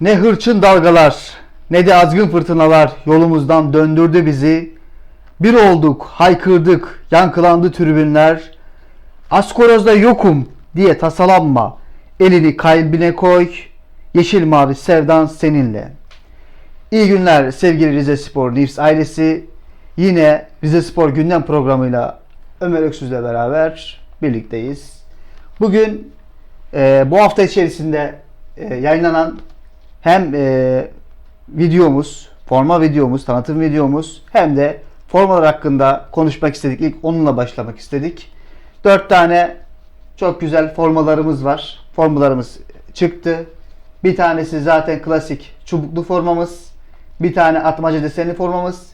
Ne hırçın dalgalar ne de azgın fırtınalar yolumuzdan döndürdü bizi. Bir olduk, haykırdık, yankılandı tribünler. Askoroz'da yokum diye tasalanma. Elini kalbine koy. Yeşil mavi sevdan seninle. İyi günler sevgili Rize Spor News ailesi. Yine Rize Spor gündem programıyla Ömer Öksüz'le beraber birlikteyiz. Bugün e, bu hafta içerisinde e, yayınlanan hem e, videomuz, forma videomuz, tanıtım videomuz hem de formalar hakkında konuşmak istedik. İlk onunla başlamak istedik. Dört tane çok güzel formalarımız var. Formalarımız çıktı. Bir tanesi zaten klasik çubuklu formamız. Bir tane atmaca desenli formamız.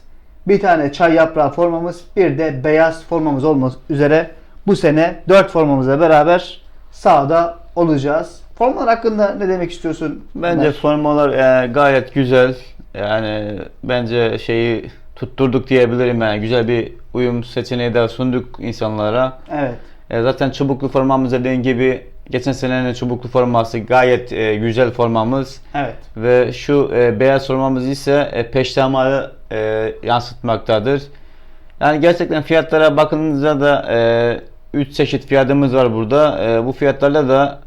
Bir tane çay yaprağı formamız. Bir de beyaz formamız olmak üzere bu sene 4 formamızla beraber sahada olacağız. Formalar hakkında ne demek istiyorsun? Bence Ömer? formalar e, gayet güzel. Yani bence şeyi tutturduk diyebilirim yani. Güzel bir uyum seçeneği de sunduk insanlara. Evet. E, zaten çubuklu formamız dediğin gibi geçen senenin çubuklu forması gayet e, güzel formamız. Evet. Ve şu e, beyaz formamız ise e, peştemal'i e, yansıtmaktadır. Yani gerçekten fiyatlara bakınca da 3 çeşit fiyatımız var burada. E, bu fiyatlarla da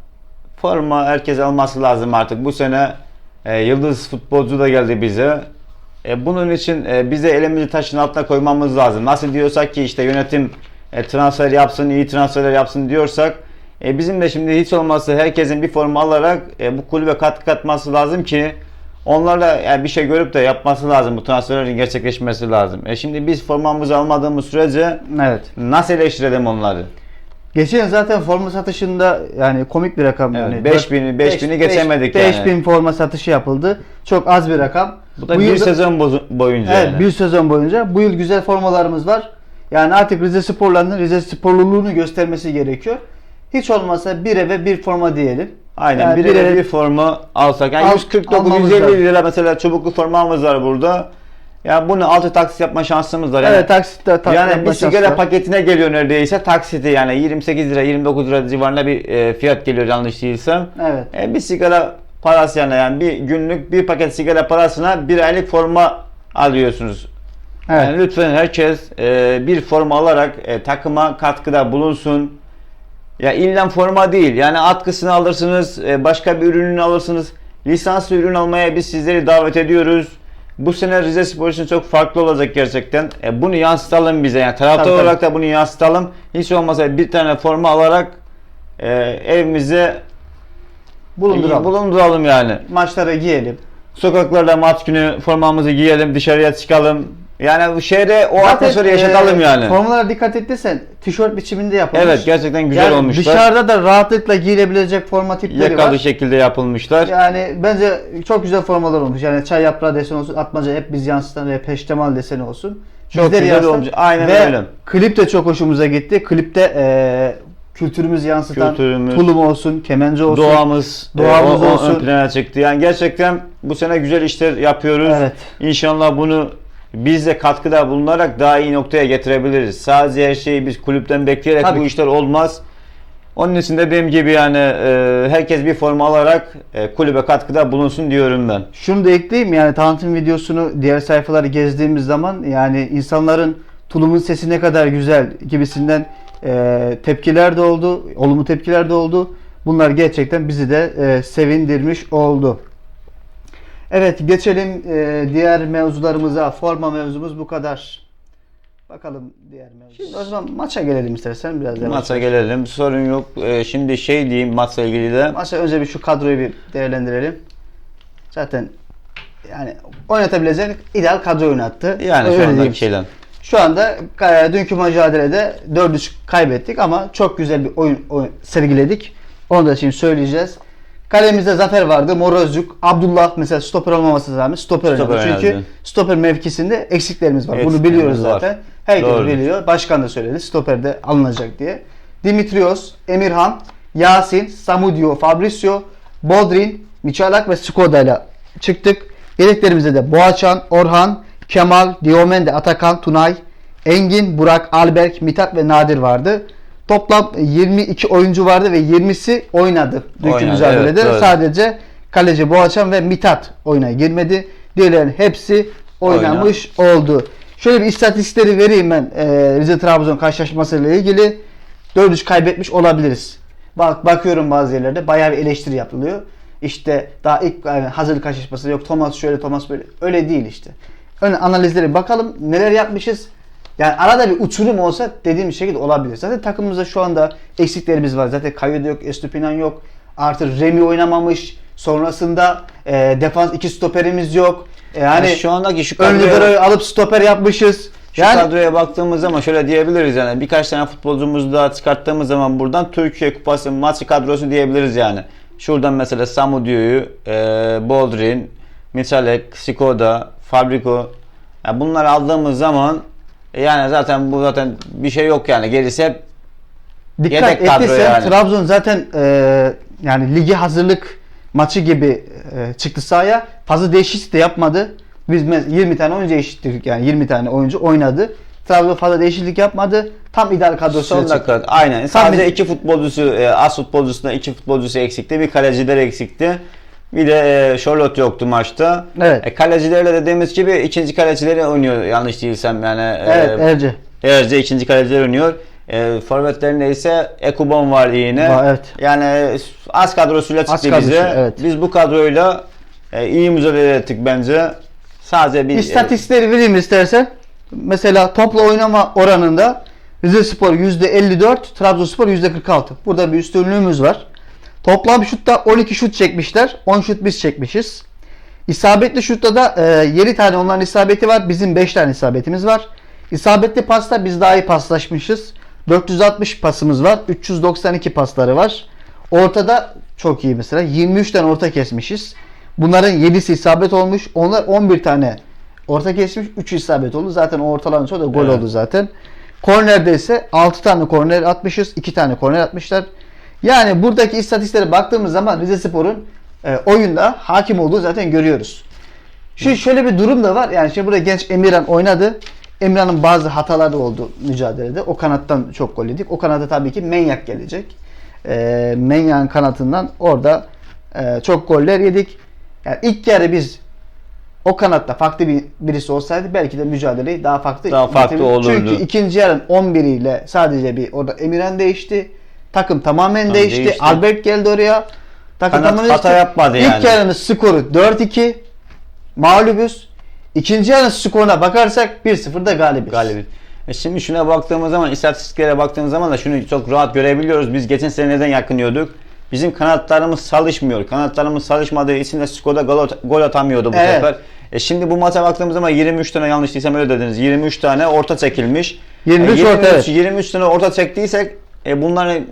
forma herkes alması lazım artık. Bu sene e, yıldız futbolcu da geldi bize. E, bunun için e, bize elimizi taşın altına koymamız lazım. Nasıl diyorsak ki işte yönetim e, transfer yapsın, iyi transferler yapsın diyorsak e, bizim de şimdi hiç olmazsa herkesin bir forma alarak e, bu kulübe katkı katması lazım ki onlarla yani bir şey görüp de yapması lazım. Bu transferlerin gerçekleşmesi lazım. E, şimdi biz formamızı almadığımız sürece Evet. nasıl eleştirelim onları? Geçen yıl zaten forma satışında yani komik bir rakam. Evet, yani 5000'i 5000'i geçemedik yani. 5000 forma satışı yapıldı. Çok az bir rakam. Bu da Bu bir yılda- sezon boyunca. Evet, yani. bir sezon boyunca. Bu yıl güzel formalarımız var. Yani artık Rize Sporlarının Rize Sporluluğunu göstermesi gerekiyor. Hiç olmazsa bir eve bir forma diyelim. Aynen Yani bir, bir eve bir forma alsak. Yani Al- 149 almamız 150 lazım. lira mesela çubuklu formamız var burada. Ya bunu altı taksit yapma şansımız var. Yani, Evet taksitle tak yani yapma bir sigara var. paketine geliyor neredeyse taksiti yani 28 lira 29 lira civarında bir e, fiyat geliyor yanlış değilsem. Evet. E, bir sigara parası yani, yani bir günlük bir paket sigara parasına bir aylık forma alıyorsunuz. Evet. Yani lütfen herkes e, bir forma alarak e, takıma katkıda bulunsun. Ya illa forma değil. Yani atkısını alırsınız, e, başka bir ürününü alırsınız. Lisanslı ürün almaya biz sizleri davet ediyoruz. Bu sene Rize Spor için çok farklı olacak gerçekten. E, bunu yansıtalım bize. Yani taraftar Tabii, tabii. olarak da bunu yansıtalım. Hiç olmazsa bir tane forma alarak e, evimize Bulunduralım. bulunduralım yani. Maçlara giyelim. Sokaklarda maç günü formamızı giyelim, dışarıya çıkalım. Yani şehre o atmosferi yaşatalım e, yani. Formalara dikkat ettiysen tişört biçiminde yapılmış. Evet gerçekten güzel yani olmuşlar. Dışarıda da rahatlıkla giyilebilecek forma tipleri Yakalı var. şekilde yapılmışlar. Yani bence çok güzel formalar olmuş. Yani çay yaprağı deseni olsun, atmaca hep biz yansıtan ve peştemal deseni olsun. Çok Bizleri güzel yansıtan olmuş. Aynen ve öyle. klip de çok hoşumuza gitti. Klipte e, kültürümüzü yansıtan Kültürümüz, tulum olsun, kemence olsun. Doğamız, Doğamız e, o- o olsun. ön plana çıktı. Yani gerçekten bu sene güzel işler yapıyoruz. Evet. İnşallah bunu biz de katkıda bulunarak daha iyi noktaya getirebiliriz. Sadece her şeyi biz kulüpten bekleyerek Tabii bu işler olmaz. Onun için dediğim gibi yani e, herkes bir forma alarak e, kulübe katkıda bulunsun diyorum ben. Şunu da ekleyeyim yani tanıtım videosunu diğer sayfaları gezdiğimiz zaman yani insanların tulumun sesi ne kadar güzel gibisinden e, tepkiler de oldu, olumlu tepkiler de oldu. Bunlar gerçekten bizi de e, sevindirmiş oldu. Evet geçelim e, diğer mevzularımıza. Forma mevzumuz bu kadar. Bakalım diğer mevzu. Şimdi o zaman maça gelelim istersen biraz yavaş. Maça gelelim. Sorun yok. E, şimdi şey diyeyim maçla ilgili de. Maça önce bir şu kadroyu bir değerlendirelim. Zaten yani oynatabileceğin ideal kadro oynattı. Yani Öyle şu anda şeyden. Şu anda e, dünkü mücadelede 4-3 kaybettik ama çok güzel bir oyun, oyun sergiledik. Onu da şimdi söyleyeceğiz. Kalemizde Zafer vardı, Morozcuk, Abdullah mesela stoper olmaması rağmen stoper, Stoper oynadı. Çünkü stoper mevkisinde eksiklerimiz var. Bunu Eksiklerimiz biliyoruz var. zaten. Herkes Doğrudur. biliyor. Başkan da söyledi. Stoperde alınacak diye. Dimitrios, Emirhan, Yasin, Samudio, Fabricio, Bodrin, Michalak ve Skoda ile çıktık. Yedeklerimizde de Boğaçan, Orhan, Kemal, Diomende, Atakan, Tunay, Engin, Burak, Alberk, Mithat ve Nadir vardı. Toplam 22 oyuncu vardı ve 20'si oynadı dünkü Oynadı, mücadelede. evet, doğru. Sadece kaleci Boğaçan ve Mithat oyuna girmedi. Diğerlerin hepsi oynamış oldu. Şöyle bir istatistikleri vereyim ben e, Rize Trabzon karşılaşmasıyla ilgili. 4-3 kaybetmiş olabiliriz. Bak bakıyorum bazı yerlerde bayağı bir eleştiri yapılıyor. İşte daha ilk yani hazırlık karşılaşması yok Thomas şöyle Thomas böyle. Öyle değil işte. Ön analizlere bakalım neler yapmışız. Yani arada bir uçurum olsa dediğim şekilde olabilir. Zaten takımımızda şu anda eksiklerimiz var. Zaten Kayoda yok, Estupinan yok. Artı Remy oynamamış. Sonrasında e, defans iki stoperimiz yok. E, yani Yani şu andaki şu kadroya, alıp stoper yapmışız. şu Yani kadroya baktığımız zaman şöyle diyebiliriz yani birkaç tane futbolcumuzu daha çıkarttığımız zaman buradan Türkiye Kupası maçı kadrosu diyebiliriz yani. Şuradan mesela Samudio'yu, e, Boldrin, Michalek, Skoda, Fabriko yani bunları aldığımız zaman e, yani zaten bu zaten bir şey yok yani gerisi hep dikkat Yedek kadro yani. Trabzon zaten e, yani ligi hazırlık maçı gibi e, çıktı sahaya. Fazla değişiklik de yapmadı. Biz me- 20 tane oyuncu değiştirdik yani 20 tane oyuncu oynadı. Trabzon fazla değişiklik yapmadı. Tam ideal çıktı. dakika aynen. Sadece bir- iki futbolcusu, e, as futbolcusunda iki futbolcusu eksikti. Bir kaleciler eksikti. Bir de e, Charlotte yoktu maçta. Evet. E, kalecilerle dediğimiz gibi ikinci kalecileri oynuyor yanlış değilsem yani. E, Evet Erce. Erce ikinci kaleciler oynuyor. E, forvetlerinde ise Ekubon var yine. Var, evet. Yani e, az kadrosuyla çıktı kadrosu, bize. evet. Biz bu kadroyla e, iyi mücadele ettik bence. Sadece bir İstatistikleri vereyim istersen. Mesela topla oynama oranında Rize Spor %54, Trabzonspor %46. Burada bir üstünlüğümüz var. Toplam şutta 12 şut çekmişler. 10 şut biz çekmişiz. İsabetli şutta da e, 7 tane onların isabeti var. Bizim 5 tane isabetimiz var. İsabetli pasta biz daha iyi paslaşmışız. 460 pasımız var. 392 pasları var. Ortada çok iyi mesela. 23 tane orta kesmişiz. Bunların 7'si isabet olmuş. Onlar 11 tane orta kesmiş. 3 isabet oldu. Zaten o ortaların çoğu da gol Evet. oldu zaten. Kornerde ise 6 tane korner atmışız. 2 tane korner atmışlar. Yani buradaki istatistiklere baktığımız zaman Rize Spor'un e, oyunda hakim olduğu zaten görüyoruz. Şimdi şöyle bir durum da var. Yani şimdi burada genç Emirhan oynadı. Emirhan'ın bazı hataları oldu mücadelede. O kanattan çok gol yedik. O kanata tabii ki Menyak gelecek. E, Menyak'ın kanatından orada e, çok goller yedik. Yani ilk yarı biz o kanatta farklı bir birisi olsaydı belki de mücadeleyi daha farklı Daha farklı olurdu. Çünkü ikinci yarın 11 ile sadece bir orada Emirhan değişti. Takım tamamen Tamam, değişti. değişti. Albert geldi oraya. Takım Kanat tamamen hata değişti. yapmadı İlk yani. yarının skoru 4-2. Mağlubuz. İkinci yarının skoruna bakarsak 1-0'da galibiz. Galibi. E şimdi şuna baktığımız zaman, istatistiklere baktığımız zaman da şunu çok rahat görebiliyoruz. Biz geçen sene neden yakınıyorduk? Bizim kanatlarımız çalışmıyor. Kanatlarımız çalışmadığı için de Skoda gol, at- gol atamıyordu bu Evet. sefer. E şimdi bu maça baktığımız zaman 23 tane yanlış değilsem öyle dediniz. 23 tane orta çekilmiş. 23 E, orta, evet. 23 tane orta çektiysek e, bunların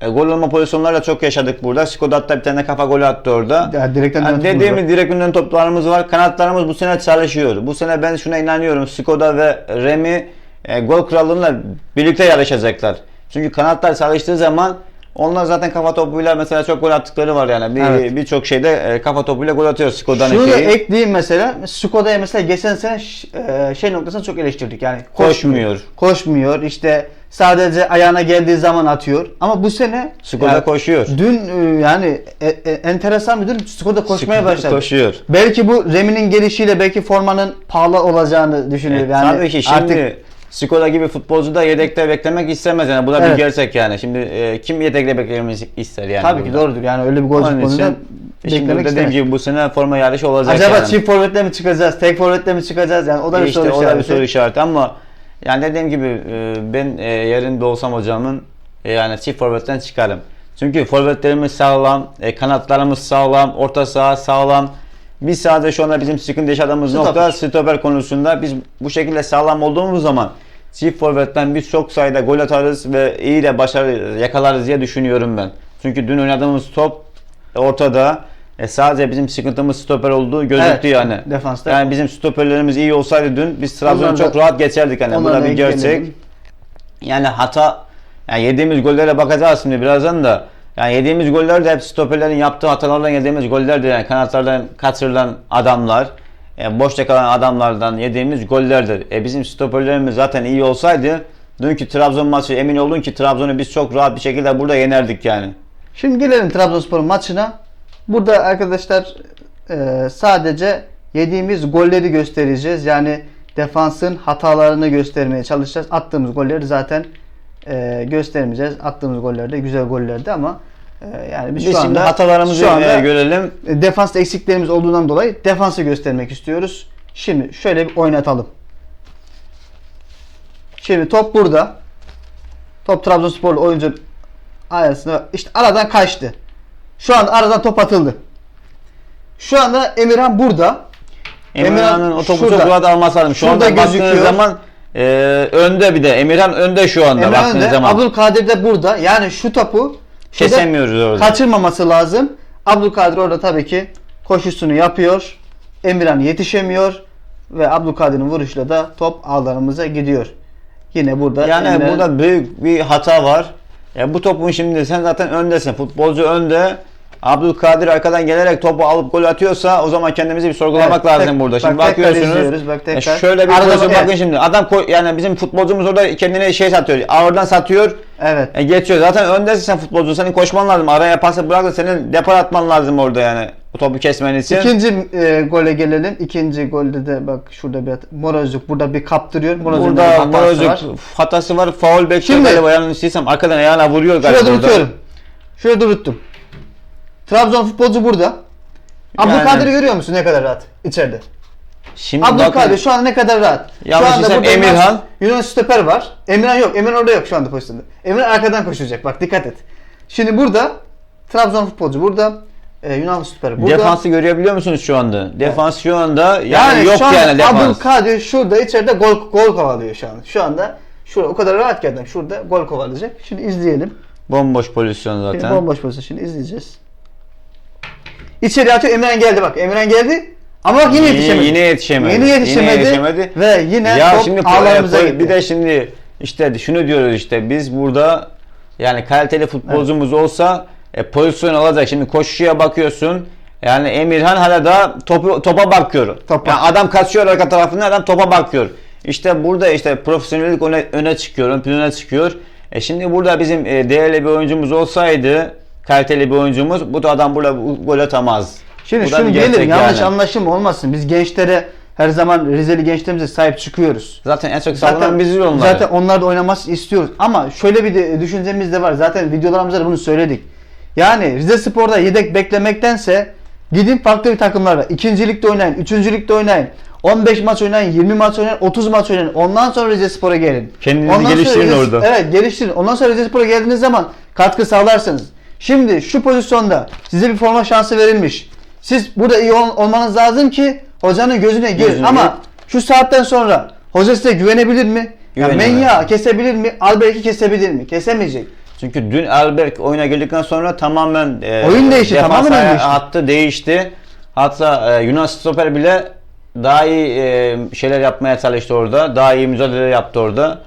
e, gol olma pozisyonlarla çok yaşadık burada. Skoda hatta bir tane kafa golü attı orada. Ya, direkten Yani dediğimiz direkt önünden toplarımız var. Kanatlarımız bu sene çalışıyor. Bu sene ben şuna inanıyorum. Skoda ve Remy e, gol krallığıyla birlikte yarışacaklar. Çünkü kanatlar çalıştığı zaman onlar zaten kafa topuyla mesela çok gol attıkları var yani. Bir Evet. birçok şeyde e, kafa topuyla gol atıyor Skoda'nın Şunu da ekleyeyim mesela. Skoda'ya mesela geçen sene ş- e, şey noktasını çok eleştirdik. Yani Koşmuyor. Koşmuyor. İşte sadece ayağına geldiği zaman atıyor. Ama bu sene Skoda yani koşuyor. Dün e, yani e, e, enteresan bir durum. Skoda koşmaya Skoda başladı. koşuyor. Belki bu Remi'nin gelişiyle belki formanın pahalı olacağını düşünüyor. E, yani tabii ki şimdi artık Skoda gibi futbolcu da yedekte beklemek istemez yani. Bu da Evet. bir gerçek yani. Şimdi e, kim yedekte beklemek ister yani. tabii ki burada? doğrudur. Yani öyle bir golcü Onun konuda için şimdi beklemek dediğim istemez. gibi bu sene forma yarışı olacak Acaba yani. çift forvetle mi çıkacağız? Tek forvetle mi çıkacağız? Yani o da bir işte soru o da bir işareti. soru işareti ama yani dediğim gibi e, ben e, yerinde olsam hocamın e, yani çift forvetten çıkarım. Çünkü forvetlerimiz sağlam, e, kanatlarımız sağlam, orta saha sağlam. Biz sadece şu anda bizim sıkıntı yaşadığımız Stoper. nokta stoper konusunda biz bu şekilde sağlam olduğumuz zaman çift forvetten biz çok sayıda gol atarız ve iyi de başarı yakalarız diye düşünüyorum ben. Çünkü dün oynadığımız top ortada. E, sadece bizim sıkıntımız stoper olduğu gözüktü Evet, yani. defansta. Yani bizim stoperlerimiz iyi olsaydı dün biz Trabzon'u çok rahat geçerdik hani. Bu da bir gerçek. Yani hata yani yediğimiz gollere bakacağız şimdi birazdan da. Yani yediğimiz goller de hep stoperlerin yaptığı hatalardan yediğimiz gollerdir. Yani kanatlardan kaçırılan adamlar, e, boşta kalan adamlardan yediğimiz gollerdir. E, bizim stoperlerimiz zaten iyi olsaydı dünkü Trabzon maçı emin olun ki Trabzon'u biz çok rahat bir şekilde burada yenerdik yani. Şimdi gelelim Trabzonspor'un maçına. Burada arkadaşlar e, sadece yediğimiz golleri göstereceğiz. Yani defansın hatalarını göstermeye çalışacağız. Attığımız golleri zaten e, göstermeyeceğiz. Attığımız goller de güzel gollerdi ama e, yani biz, Biz şu şimdi anda hatalarımızı şu anda e, görelim. defansta eksiklerimiz olduğundan dolayı defansı göstermek istiyoruz. Şimdi şöyle bir oynatalım. Şimdi top burada. Top Trabzonsporlu oyuncu arasında işte aradan kaçtı. Şu anda aradan top atıldı. Şu anda Emirhan burada. Emirhan'ın o topu şurada. çok rahat alması lazım. Şu anda gözüküyor. zaman e, önde bir de. Emirhan önde şu anda Emre baktığınız önde. zaman. Abdülkadir de burada. Yani şu topu Kesemiyoruz orada. kaçırmaması lazım. Abdülkadir orada tabii ki koşusunu yapıyor. Emirhan yetişemiyor ve Abdülkadir'in vuruşuyla da top ağlarımıza gidiyor. Yine burada Yani Emre- burada büyük bir hata var. Ya bu topun şimdi sen zaten öndesin. Futbolcu önde. Abdülkadir arkadan gelerek topu alıp gol atıyorsa o zaman kendimizi bir sorgulamak Evet, lazım tek- burada. Şimdi bak bakıyorsunuz. izliyoruz, bak tekrar. şöyle bir Arada bakın evet. şimdi. Adam yani bizim futbolcumuz orada kendine şey satıyor. Oradan satıyor. Evet. E, geçiyor. Zaten öndesin sen futbolcu. Senin koşman lazım. Araya pası bırak da senin depar atman lazım orada yani. Bu topu kesmen için. İkinci e, gole gelelim. İkinci golde de bak şurada bir Morozcuk burada bir kaptırıyor. Morozcuk'un bir Burada hatası Morozcuk var. hatası var. Faul bekliyor galiba. Yanlış değilsem arkadan ayağına vuruyor galiba. Şurada orada. durutuyorum. Şurada duruttum. Trabzon futbolcu burada. Abdülkadir'i görüyor musun ne kadar rahat içeride? Şimdi Abdülkadir şu anda ne kadar rahat. Yanlış şu anda burada Emirhan. Yunan, Yunan stoper var. Emirhan yok. Emirhan orada yok şu anda pozisyonda. Emirhan arkadan koşacak. Bak dikkat et. Şimdi burada Trabzon futbolcu burada. E, Yunan stoper burada. Defansı görebiliyor musunuz şu anda? Defans şu anda yani, yani yok şu anda yani defans. Abdülkadir şurada içeride gol gol kovalıyor şu anda. Şu anda şurada o kadar rahat ki adam şurada gol kovalayacak. Şimdi izleyelim. Bomboş pozisyon zaten. bomboş pozisyon şimdi izleyeceğiz. İçeri atıyor Emirhan geldi bak. Emirhan geldi. Ama bak yine yetişemedi. yine yetişemedi. Yine yetişemedi. Yine yetişemedi. Ve yine ya top şimdi ağlarımıza gitti. bir de şimdi işte şunu diyoruz işte biz burada yani kaliteli futbolcumuz olsa e, pozisyon alacak. Şimdi koşuya bakıyorsun. Yani Emirhan hala da topu, topa bakıyor. Topa. Yani adam kaçıyor arka tarafından adam topa bakıyor. İşte burada işte profesyonellik öne, öne çıkıyor, ön plana çıkıyor. E şimdi burada bizim e, değerli bir oyuncumuz olsaydı, kaliteli bir oyuncumuz, bu da adam burada bu- gol atamaz. Şimdi Bu da şunu diyelim yanlış yani. anlaşılma olmasın. Biz gençlere her zaman Rizeli gençlerimize sahip çıkıyoruz. Zaten en çok sallanan biziz onlar. Zaten onlar da oynaması istiyoruz. Ama şöyle bir de düşüncemiz de var. Zaten videolarımızda da bunu söyledik. Yani Rize Spor'da yedek beklemektense gidin farklı bir takımlara. İkincilikte oynayın, üçüncülükte oynayın. 15 maç oynayın, 20 maç oynayın, 30 maç oynayın. Ondan sonra Rize Spor'a gelin. Kendinizi Ondan sonra geliştirin Rize- orada. Evet geliştirin. Ondan sonra Rize Spor'a geldiğiniz zaman katkı sağlarsınız. Şimdi şu pozisyonda size bir forma şansı verilmiş. Siz burada iyi ol- olmanız lazım ki hocanın gözüne girin. Gözüne Ama gir. şu saatten sonra hoca size güvenebilir mi? Ya Güvenemez. Menya kesebilir mi? Albert'i kesebilir mi? Kesemeyecek. Çünkü dün Alberg oyuna girdikten sonra tamamen e, Oyun değişti, tamamen değişti. Hattı değişti. Hatta e, Yunan stoper bile daha iyi e, şeyler yapmaya çalıştı orada. Daha iyi mücadele yaptı orada.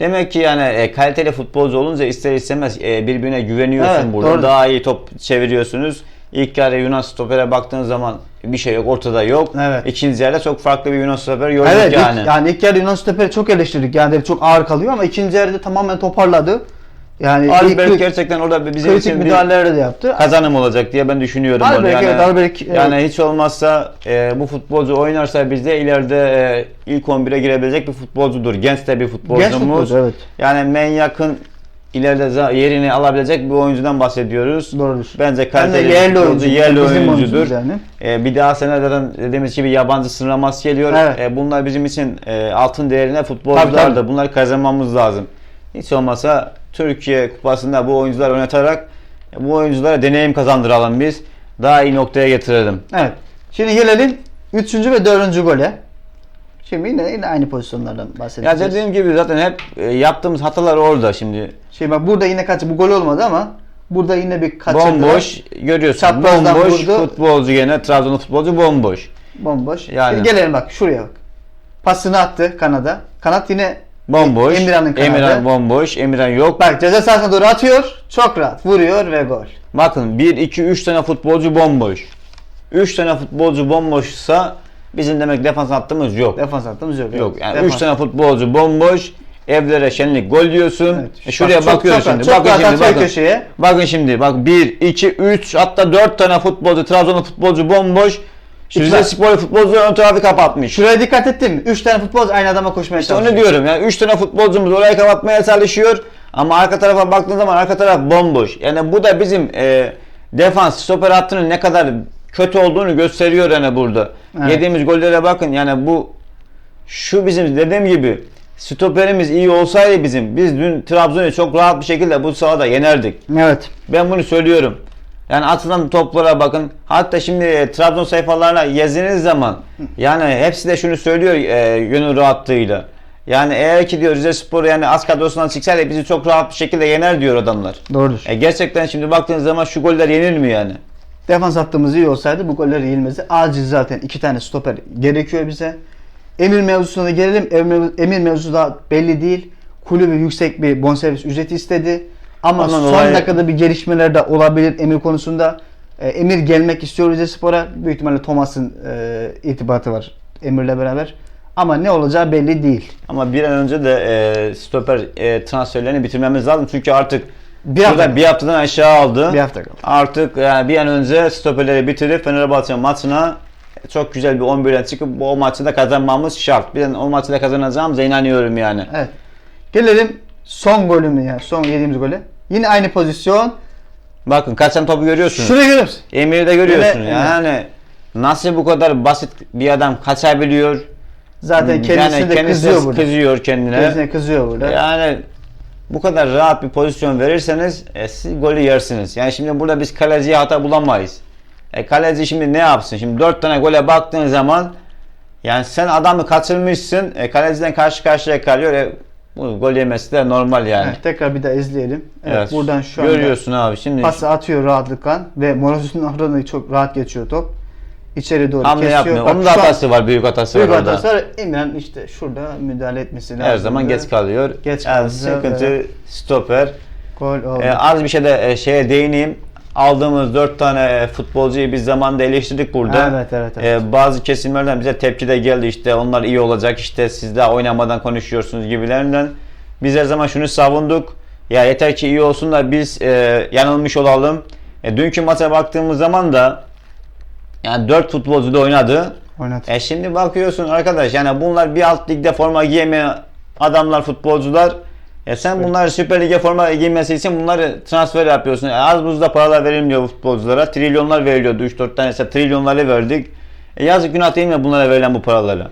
Demek ki yani e, kaliteli futbolcu olunca ister istemez e, birbirine güveniyorsun Evet, burada. doğru. Daha iyi top çeviriyorsunuz. İlk yarı Yunan stopere baktığın zaman bir şey yok, ortada yok. Evet. İkinci yarıda çok farklı bir Yunan stoper gördük Evet yani. ilk, yani ilk yarı Yunan Stoper'i çok eleştirdik. Yani çok ağır kalıyor ama ikinci yarıda tamamen toparladı. Yani Alberg gerçekten orada bizim kritik için bir müdahaleleri de yaptı. kazanım olacak diye ben düşünüyorum. Alberg, yani, evet, Alberg, evet. yani hiç olmazsa e, bu futbolcu oynarsa bizde ileride e, ilk 11'e girebilecek bir futbolcudur. Genç de bir futbolcumuz. Genç futbolcu, evet. Yani men yakın ileride yerini alabilecek bir oyuncudan bahsediyoruz. Doğrudur. Bence kaliteli bir yerli oyuncu. yerli bizim oyuncudur. yani. E, bir daha seneden dediğimiz gibi yabancı sınırlaması geliyor. Evet. E, bunlar bizim için e, altın değerine futbolculardır. Tabii, tabii. Bunları kazanmamız lazım. Hiç olmazsa Türkiye kupasında bu oyuncular oynatarak bu oyunculara deneyim kazandıralım biz. Daha iyi noktaya getirelim. Evet. Şimdi gelelim 3. ve 4. gole. Şimdi yine, yine aynı pozisyonlardan Ya bahsedeceğiz. dediğim gibi zaten hep e, yaptığımız hatalar orada şimdi. Şimdi bak burada yine kaç bu gol olmadı ama burada yine bir kaçırdı. Bomboş görüyorsun. Çaprazdan bomboş vurdu. futbolcu gene Trabzon futbolcu bomboş. Bomboş. Yani. Şimdi gelelim bak şuraya bak. Pasını attı kanada. Kanat yine Bomboş. Emirhan'ın kanadı. Emirhan bomboş. Emirhan yok. Bak ceza sahasına doğru atıyor. Çok rahat. Vuruyor ve gol. Bakın 1 2 3 tane futbolcu bomboş. 3 tane futbolcu bomboşsa bizim demek defans hattımız yok. Defans attığımız yok. Yok evet. yani Defans. 3 tane futbolcu bomboş. Evlere şenlik gol diyorsun. Evet. E şuraya Bak, bakıyoruz çok- şimdi. çok bakın şimdi bakın. köşeye. Bakın şimdi bak 1, 2, 3 hatta 4 tane futbolcu Trabzonlu futbolcu bomboş. İkna. Rize Spor futbolcular ön tarafı kapatmış. Şuraya dikkat ettin mi? 3 tane futbolcu aynı adama koşmaya İşte çalışıyor. onu diyorum yani 3 tane futbolcumuz orayı kapatmaya çalışıyor ama arka tarafa baktığın zaman arka taraf bomboş. Yani bu da bizim e, defans stoper hattının ne kadar kötü olduğunu gösteriyor yani burada. Evet. Yediğimiz gollere bakın yani bu şu bizim dediğim gibi stoperimiz iyi olsaydı bizim biz dün Trabzon'u çok rahat bir şekilde bu sahada yenerdik. Evet. Ben bunu söylüyorum. Yani atılan toplara bakın. Hatta şimdi e, Trabzon sayfalarına yazınız zaman yani hepsi de şunu söylüyor e, gönül rahatlığıyla. Yani eğer ki diyor Rize Spor yani az kadrosundan çıksaydı bizi çok rahat bir şekilde yener diyor adamlar. Doğrudur. E, gerçekten şimdi baktığınız zaman şu goller yenir mi yani? Defans hattımız iyi olsaydı bu goller yiyilmesi acil zaten iki tane stoper gerekiyor bize. Emir mevzusuna gelelim. Emir, Emir mevzusu da belli değil. Kulübü yüksek bir bonservis ücreti istedi. Ama Aman son olay- dakikada bir gelişmeler de olabilir Emir konusunda. Ee, Emir gelmek istiyor Rize Spor'a. Büyük ihtimalle Thomas'ın e, irtibatı var Emir'le beraber. Ama ne olacağı belli değil. Ama bir an önce de e, stoper e, transferlerini bitirmemiz lazım. Çünkü artık Bir hafta, bir haftadan aşağı aldı. bir hafta kaldı. Artık yani bir an önce stoperleri bitirip Fenerbahçe maçına çok güzel bir 11'den çıkıp o maçı da kazanmamız şart. Bir o maçı da kazanacağımıza inanıyorum yani. Evet. Gelelim son golümü yani son yediğimiz gole. Yine aynı pozisyon. Bakın kaçan topu görüyorsunuz. Şuraya görüyor musun? Emir'i de görüyorsunuz. Öyle, yani nasıl bu kadar basit bir adam kaçabiliyor? Zaten Hmm, yani de kendisi kızıyor burada. kızıyor kendine. Kendisine kızıyor burada. Yani bu kadar rahat bir pozisyon verirseniz e, siz golü yersiniz. Yani şimdi burada biz kaleciye hata bulamayız. E, kaleci şimdi ne yapsın? Şimdi 4 tane gole baktığın zaman yani sen adamı kaçırmışsın. E, kaleciden karşı karşıya kalıyor. E, bu gol yemesi de normal yani. Evet, tekrar bir daha izleyelim. Evet, Evet. buradan şu anda Görüyorsun abi şimdi pası atıyor rahatlıkla ve Moros'un ahranı çok rahat geçiyor top. İçeri doğru hamle kesiyor. yapmıyor. Bak Onun da an hatası var. Büyük hatası Büyük var orada. hatası var. İmran işte şurada müdahale etmesi lazım. Her zaman geç kalıyor. Geç yani kaldı, sıkıntı evet. stoper. Gol oldu. E, az bir şey de e, şeye değineyim. Aldığımız 4 tane e, futbolcuyu biz zamanında eleştirdik burada. Evet, evet, evet. E, bazı kesimlerden bize tepki de geldi işte onlar iyi olacak işte siz daha oynamadan konuşuyorsunuz gibilerinden. Biz her zaman şunu savunduk. Ya yeter ki iyi olsun da biz e, yanılmış olalım. E, dünkü maça baktığımız zaman da yani 4 futbolcu da oynadı. Oynat. E şimdi bakıyorsun arkadaş yani bunlar bir alt ligde forma giyemeyen adamlar futbolcular. E sen bunları Süper Lig'e forma giymesi için bunları transfer yapıyorsun. E az buzda paralar verilmiyor futbolculara. Trilyonlar veriliyordu. 3-4 tanesi trilyonları verdik. E yazık günah değil mi bunlara verilen bu paraları?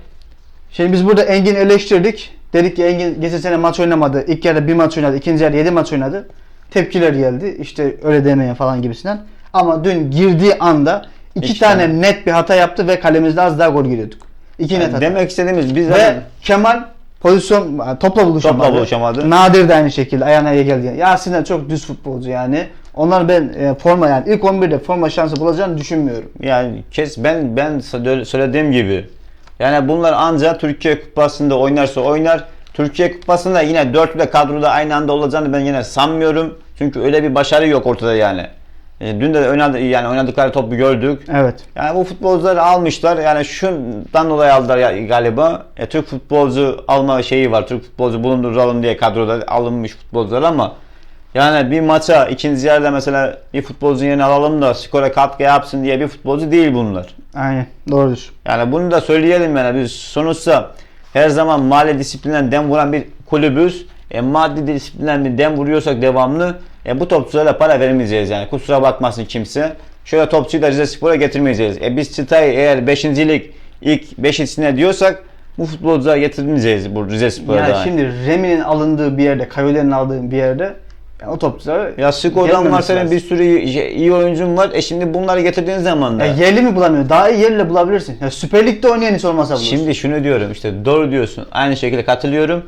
Şimdi biz burada Engin eleştirdik. Dedik ki Engin geçen sene maç oynamadı. İlk yarıda bir maç oynadı. ikinci yarıda 7 maç oynadı. Tepkiler geldi. İşte öyle demeyin falan gibisinden. Ama dün girdiği anda iki, İki tane, tane. net bir hata yaptı ve kalemizde az daha gol giriyorduk. İki net Yani hata. demek istediğimiz biz Ve zaten Kemal pozisyon topla buluşamadı. Topla buluşamadı. Nadir de aynı şekilde ayağına geldi. Yasin de çok düz futbolcu yani. Onlar ben e, forma yani ilk 11'de forma şansı bulacağını düşünmüyorum. yani kes ben ben sö- söylediğim gibi yani bunlar ancak Türkiye Kupası'nda oynarsa oynar. Türkiye Kupası'nda yine dörtlü kadroda aynı anda olacağını ben yine sanmıyorum. Çünkü öyle bir başarı yok ortada yani. E, dün de oynadı, yani oynadıkları topu gördük. Evet. Yani bu futbolcuları almışlar. Yani şundan dolayı aldılar ya- galiba. E, Türk futbolcu alma şeyi var. Türk futbolcu bulunduralım diye kadroda alınmış futbolcular ama yani bir maça ikinci yarıda mesela bir futbolcu yerine alalım da skora katkı yapsın diye bir futbolcu değil bunlar. Aynen. Doğrudur. Yani bunu da söyleyelim yani biz sonuçta her zaman mali disiplinden dem vuran bir kulübüz. E, maddi disiplinden bir dem vuruyorsak devamlı e, bu topçulara para vermeyeceğiz yani kusura bakmasın kimse. Şöyle topçuyu da Rize Spor'a getirmeyeceğiz. E, biz çıtayı eğer 5. lig ilk 5 içine diyorsak bu futbolcuları getirmeyeceğiz bu Rize Spor'a Yani şimdi Remi'nin alındığı bir yerde, Kayoler'in aldığı bir yerde yani o topçuları ya Skodan var senin bir sürü iyi, iyi oyuncun var. E şimdi bunları getirdiğin zaman da. Ya yerli mi bulamıyor? Daha iyi yerle bulabilirsin. Ya Süper Lig'de oynayan hiç olmasa bulursun. Şimdi şunu diyorum işte doğru diyorsun. Aynı şekilde katılıyorum.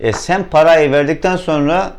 E, sen parayı verdikten sonra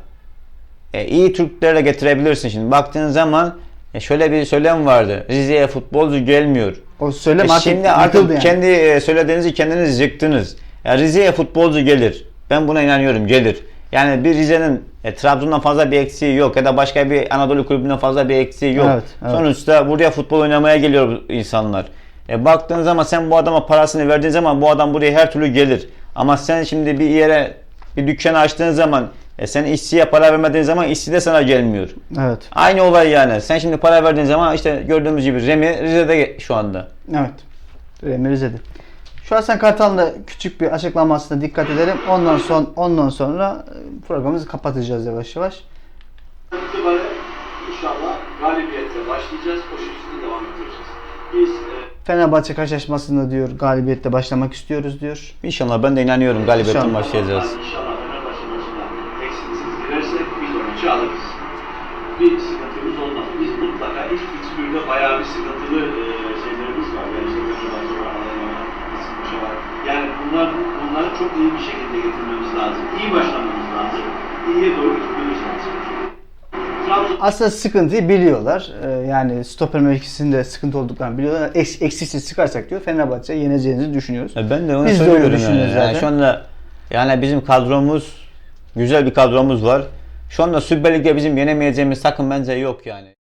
e, iyi Türklerle getirebilirsin. Şimdi baktığın zaman e, şöyle bir söylem vardı. Rize'ye futbolcu gelmiyor. o söylem E, artık şimdi artık yani. kendi e, söylediğinizi kendiniz yıktınız. Ya Rize'ye futbolcu gelir. Ben buna inanıyorum gelir. Yani bir Rize'nin e, Trabzon'dan fazla bir eksiği yok ya da başka bir Anadolu kulübünden fazla bir eksiği yok. Evet, evet. Sonuçta buraya futbol oynamaya geliyor insanlar. E, baktığın zaman sen bu adama parasını verdiğin zaman bu adam buraya her türlü gelir. Ama sen şimdi bir yere bir dükkanı açtığın zaman e, sen işçiye para vermediğin zaman işçi de sana gelmiyor. Evet. Aynı olay yani. Sen şimdi para verdiğin zaman işte gördüğümüz gibi Remi Rize'de şu anda. Evet. Remi Rize'de. Şu Hasan Kartal'ın da küçük bir açıklamasına dikkat edelim. Ondan son ondan sonra e, programımızı kapatacağız yavaş yavaş. inşallah galibiyetle başlayacağız. O şekilde devam edeceğiz. Biz e, Fenerbahçe karşılaşmasında diyor galibiyetle başlamak istiyoruz diyor. İnşallah ben de inanıyorum galibiyetten İnşallah. başlayacağız. İnşallah Fenerbahçe maçına eksiksiz girersek biz maçı alırız. Bir sıkıntımız olmaz. Biz mutlaka ilk fikstürde bayağı bir sıkıntılı e, şeylerimiz var. Yani Fenerbahçe var, var, İsviçre var. Yani bunlar, bunları çok iyi bir şekilde getirmemiz lazım. İyi başlamamız lazım. İyiye doğru gitmemiz Aslında sıkıntıyı biliyorlar. Ee, yani stoper mevkisinde sıkıntı olduklarını biliyorlar. Eks, eksiksiz çıkarsak diyor Fenerbahçe yeneceğinizi düşünüyoruz. E, Ben de onu Biz de öyle yani. düşünüyoruz yani. zaten. Şu anda yani bizim kadromuz güzel bir kadromuz var. Şu anda Süper Lig'de bizim yenemeyeceğimiz takım bence yok yani.